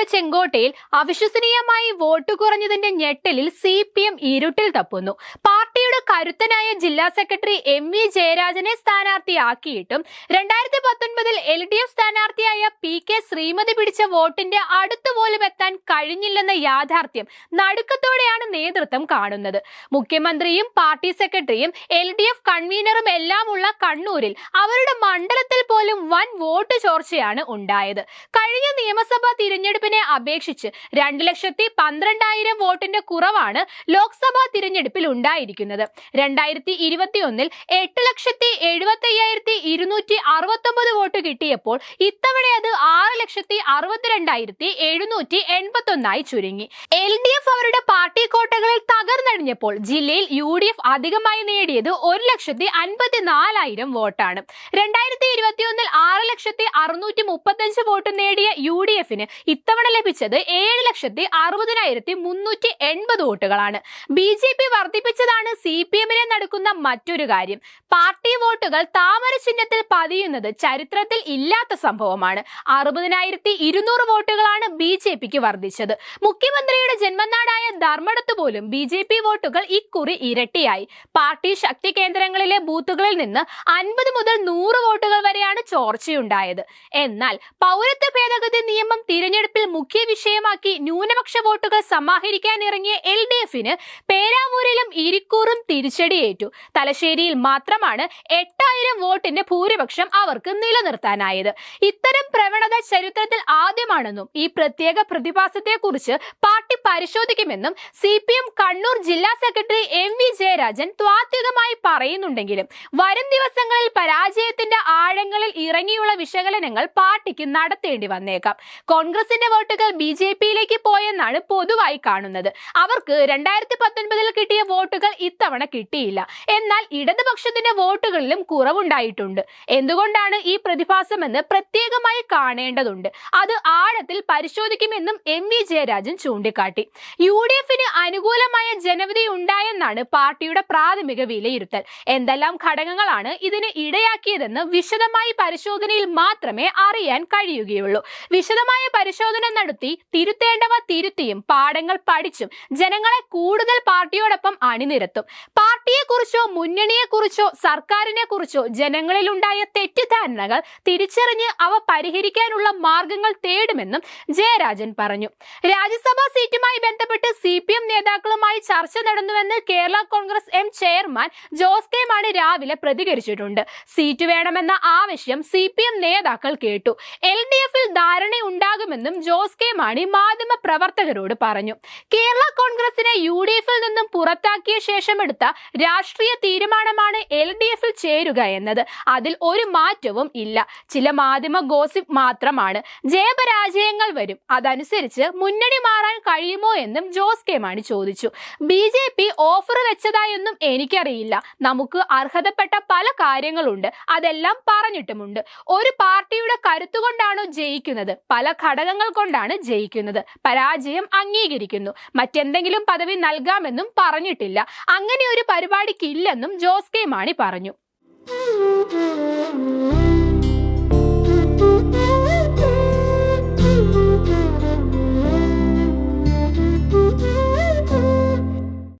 മുഖ്യമന്ത്രിയുടെ ചെങ്കോട്ടയിൽ അവിശ്വസനീയമായി വോട്ട് കുറഞ്ഞതിന്റെ ഞെട്ടലിൽ സി പി എം ഇരുട്ടിൽ തപ്പുന്നു. പാർട്ടിയുടെ കരുത്തനായ ജില്ലാ സെക്രട്ടറി എം വി ജയരാജനെ സ്ഥാനാർത്ഥിയാക്കിയിട്ടും രണ്ടായിരത്തി പത്തൊൻപതിൽ എൽ ഡി എഫ് സ്ഥാനാർത്ഥിയായ പി കെ ശ്രീമതി പിടിച്ച വോട്ടിന്റെ അടുത്ത് പോലും എത്താൻ കഴിഞ്ഞില്ലെന്ന യാഥാർത്ഥ്യം നടുക്കത്തോടെയാണ് നേതൃത്വം കാണുന്നത്. മുഖ്യമന്ത്രിയും പാർട്ടി സെക്രട്ടറിയും എൽ ഡി എഫ് കൺവീനറും എല്ലാമുള്ള കണ്ണൂരിൽ അവരുടെ മണ്ഡലത്തിൽ പോലും വൻ വോട്ട് ചോർച്ചയാണ് ഉണ്ടായത്. കഴിഞ്ഞ നിയമസഭാ തിരഞ്ഞെടുപ്പിനെ അപേക്ഷിച്ച് രണ്ട് ലക്ഷത്തി പന്ത്രണ്ടായിരം വോട്ടിന്റെ കുറവാണ് ലോക്സഭാ തിരഞ്ഞെടുപ്പിൽ ഉണ്ടായിരിക്കുന്നത്. രണ്ടായിരത്തി ഇരുപത്തിയൊന്നിൽ എട്ട് ലക്ഷത്തി എഴുപത്തി അയ്യായിരത്തി ഇരുന്നൂറ്റി അറുപത്തൊമ്പത് വോട്ട് കിട്ടിയപ്പോൾ ഇത്തവണ അത് ആറ് ലക്ഷത്തി അറുപത്തിരണ്ടായിരത്തി എഴുന്നൂറ്റി എൺപത്തി ഒന്നായി ചുരുങ്ങി. എൽ ഡി എഫ് അവരുടെ പാർട്ടി കോട്ടകളിൽ തകർന്നടിഞ്ഞപ്പോൾ ജില്ലയിൽ യു ഡി എഫ് അധികമായി നേടിയത് ഒരു ലക്ഷത്തി അൻപത്തി നാലായിരം വോട്ടാണ്. രണ്ടായിരത്തി ഇരുപത്തിയൊന്നിൽ ആറ് ലക്ഷത്തി അറുന്നൂറ്റി മുപ്പത്തഞ്ച് വോട്ട് നേടിയ യു ഡി എഫിന് ഇത്തവണ ലഭിച്ചത് ഏഴ് ലക്ഷത്തി അറുപതിനായിരത്തി മുന്നൂറ്റി എൺപത് വോട്ടുകളാണ്. ബി ജെ പി വർദ്ധിപ്പിച്ചതാണ് സി പി എമ്മിനെ നടക്കുന്ന മറ്റൊരു കാര്യം. പാർട്ടി വോട്ടുകൾ താമര ചിഹ്നത്തിൽ പതിയുന്നത് ചരിത്രത്തിൽ ഇല്ലാത്ത സംഭവമാണ്. അറുപതിനായിരത്തി ഇരുന്നൂറ് വോട്ടുകളാണ് ബി ജെ പിക്ക് വർദ്ധിച്ചത്. മുഖ്യമന്ത്രിയുടെ ജന്മനാടായ ധർമ്മടത്ത് പോലും ബി ജെ പി വോട്ടുകൾ ഇക്കുറി ഇരട്ടിയായി. പാർട്ടി ശക്തി കേന്ദ്രങ്ങളിലെ ബൂത്തുകളിൽ നിന്ന് അൻപത് മുതൽ നൂറ് വോട്ട് ചോർച്ചയുണ്ടായത്. എന്നാൽ പൗരത്വ ഭേദഗതി നിയമം തിരഞ്ഞെടുപ്പിൽ മുഖ്യ വിഷയമാക്കി ന്യൂനപക്ഷ വോട്ടുകൾ സമാഹരിക്കാൻ ഇറങ്ങിയ എൽ ഡി എഫിന് പേരാവൂരിലും ഇരിക്കൂറും തിരിച്ചടിയേറ്റു. തലശ്ശേരിയിൽ മാത്രമാണ് എട്ടായിരം വോട്ടിന്റെ ഭൂരിപക്ഷം അവർക്ക് നിലനിർത്താനായത്. ഇത്തരം പ്രവണത ചരിത്രത്തിൽ ആദ്യമാണെന്നും ഈ പ്രത്യേക പ്രതിഭാസത്തെക്കുറിച്ച് പാർട്ടി പരിശോധിക്കുമെന്നും സി പി എം കണ്ണൂർ ജില്ലാ സെക്രട്ടറി എം വി ജയരാജൻ ത്വാത്വികമായി പറയുന്നുണ്ടെങ്കിലും വരും ദിവസങ്ങളിൽ പരാജയത്തിന്റെ ആഴങ്ങളിൽ ഇറങ്ങിയുള്ള വിശകലനങ്ങൾ പാർട്ടിക്ക് നടത്തേണ്ടി വന്നേക്കാം. കോൺഗ്രസിന്റെ വോട്ടുകൾ ബി ജെ പിയിലേക്ക് പോയെന്നാണ് പൊതുവായി കാണുന്നത്. അവർക്ക് രണ്ടായിരത്തി പത്തൊൻപതിൽ കിട്ടിയ വോട്ടുകൾ ഇത്തവണ കിട്ടിയില്ല. എന്നാൽ ഇടതുപക്ഷത്തിന്റെ വോട്ടുകളിലും കുറവുണ്ടായിട്ടുണ്ട്. എന്തുകൊണ്ടാണ് ഈ പ്രതിഭാസമെന്ന് പ്രത്യേകമായി കാണേണ്ടതുണ്ട്. അത് ആഴത്തിൽ പരിശോധിക്കുമെന്നും എം വി ജയരാജൻ ചൂണ്ടിക്കാട്ടി. യു ഡി എഫിന് അനുകൂലമായ ജനവിധി ഉണ്ടായെന്നാണ് പാർട്ടിയുടെ പ്രാഥമിക വിലയിരുത്തൽ. എന്തെല്ലാം ഘടകങ്ങളാണ് ഇതിന് ഇടയാക്കിയതെന്ന് വിശദമായി പരിശോധനയിൽ മാത്രമേ അറിയാൻ കഴിയുകയുള്ളൂ. വിശദമായ പരിശോധന നടത്തി തിരുത്തേണ്ടവ തിരുത്തിയും പാഠങ്ങൾ പഠിച്ചും ജനങ്ങളെ കൂടുതൽ പാർട്ടിയോടൊപ്പം അണിനിരത്തും. പാർട്ടിയെക്കുറിച്ചോ മുന്നണിയെക്കുറിച്ചോ സർക്കാരിനെ കുറിച്ചോ ജനങ്ങളിൽ ഉണ്ടായ തെറ്റിദ്ധാരണകൾ തിരിച്ചറിഞ്ഞ് അവ പരിഹരിക്കാനുള്ള മാർഗങ്ങൾ തേടുമെന്നും ജയരാജൻ പറഞ്ഞു. രാജ്യസഭാ സീറ്റുമായി ബന്ധപ്പെട്ട് സി പി എം നേതാക്കളുമായി ചർച്ച നടന്നുവെന്ന് Kerala Congress M chairman Jose K Mani രാവിലെ പ്രതികരിച്ചിട്ടുണ്ട്. സീറ്റ് വേണമെന്ന ആവശ്യം സി പി എം നേതാക്കൾ കേട്ടു. എൽ ഡി എഫിൽ ധാരണയുണ്ടാകുമെന്നും ജോസ് കെ മാണി മാധ്യമ പ്രവർത്തകരോട് പറഞ്ഞു. കേരള കോൺഗ്രസിനെ യു ഡി എഫിൽ നിന്നും പുറത്താക്കിയ ശേഷം എടുത്ത രാഷ്ട്രീയ തീരുമാനമാണ് എൽ ഡി എഫിൽ ചേരുക എന്നത്. അതിൽ ഒരു മാറ്റവും ഇല്ല. ചില മാധ്യമ ഗോസിപ്പ് മാത്രമാണ്. ജയപരാജയങ്ങൾ വരും. അതനുസരിച്ച് മുന്നണി മാറാൻ കഴിയുമോ എന്നും ജോസ് കെ മാണി ചോദിച്ചു. ബി ജെ പി ഓഫർ വെച്ചതായൊന്നും എനിക്കറിയില്ല. നമുക്ക് അർഹതപ്പെട്ട പല കാര്യങ്ങളുണ്ട്. അതെല്ലാം പറഞ്ഞിട്ടുമുണ്ട്. ഒരു പാർട്ടിയുടെ കരുത്തുകൊണ്ടാണോ ജയിക്കുന്നത്? പല ഘടകങ്ങൾ കൊണ്ടാണ് ജയിക്കുന്നത്. പരാജയം അംഗീകരിക്കുന്നു. മറ്റെന്തെങ്കിലും പദവി നൽകാമെന്നും പറഞ്ഞിട്ടില്ല. അങ്ങനെ ഒരു പരിപാടിക്കില്ലെന്നും ജോസ് കെ മാണി പറഞ്ഞു.